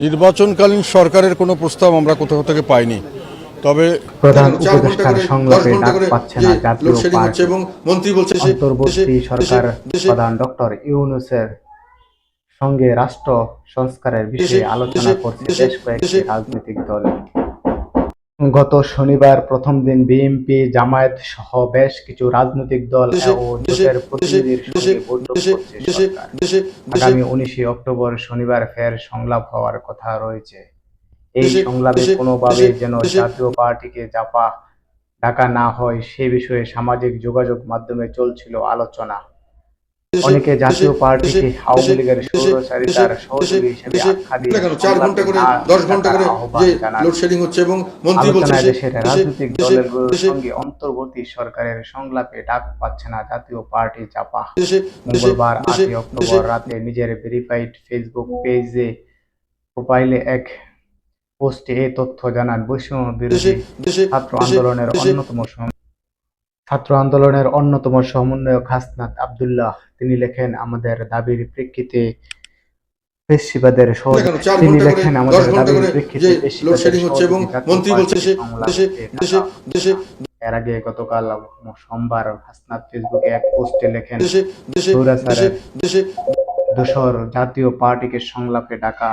নির্বাচনকালীন সরকারের কোনো প্রস্তাব আমরা কোথাও থেকে পাইনি। তবে প্রধান উপদেষ্টার সংলাপে ডাক পাচ্ছে না জাতীয় পার্টি। এবং মন্ত্রী বলছে অন্তর্বর্তী সরকার প্রধান ডক্টর ইউনুসের সঙ্গে রাষ্ট্র সংস্কারের বিষয়ে আলোচনা করছে বেশ কয়েকটি রাজনৈতিক দল। গত শনিবার প্রথম দিন বিএনপি জামায়াত সহ বেশ কিছু রাজনৈতিক দল ও জোটের প্রতিনিধির সঙ্গে বৈঠক করছে আগামী উনিশে অক্টোবর শনিবার ফের সংলাপ হওয়ার কথা রয়েছে। এই সংলাপে কোনোভাবে যেন জাতীয় পার্টিকে চাপা ডাকা না হয় সে বিষয়ে সামাজিক যোগাযোগ মাধ্যমে চলছিল আলোচনা। অনেকে জাতীয় পার্টিকে আওয়ামী লীগের দেশে- সহযোগী হিসেবে আখ্যা দিয়ে চার ঘণ্টা করে দশ ঘণ্টা করে যে লোডশেডিং হচ্ছে এবং মন্ত্রী বলছে দেশের রাজনৈতিক সঙ্গে অন্তর্বর্তী সরকারের সংলাপে ডাক পাচ্ছে না জাতীয় পার্টি চাপা। মঙ্গলবার আটই অক্টোবর রাতে নিজের ভেরিফাইড ফেসবুক পেজে প্রোফাইলে এক পোস্টে এই তথ্য জানান বৈষম্য বিরোধী ছাত্র আন্দোলনের অন্যতম ছাত্র আন্দোলনের অন্যতম সমন্বয়ক হাসনাত আব্দুল্লাহ তিনি লেখেন আমাদের দাবির প্রেক্ষিতে পেশিবাদের তিনি লেখেন আমাদের দাবির প্রেক্ষিতে। এর আগে গতকাল সোমবার হাসনাত ফেসবুকে এক পোস্টে লেখেন দোসর জাতীয় পার্টিকে সংলাপে ডাকা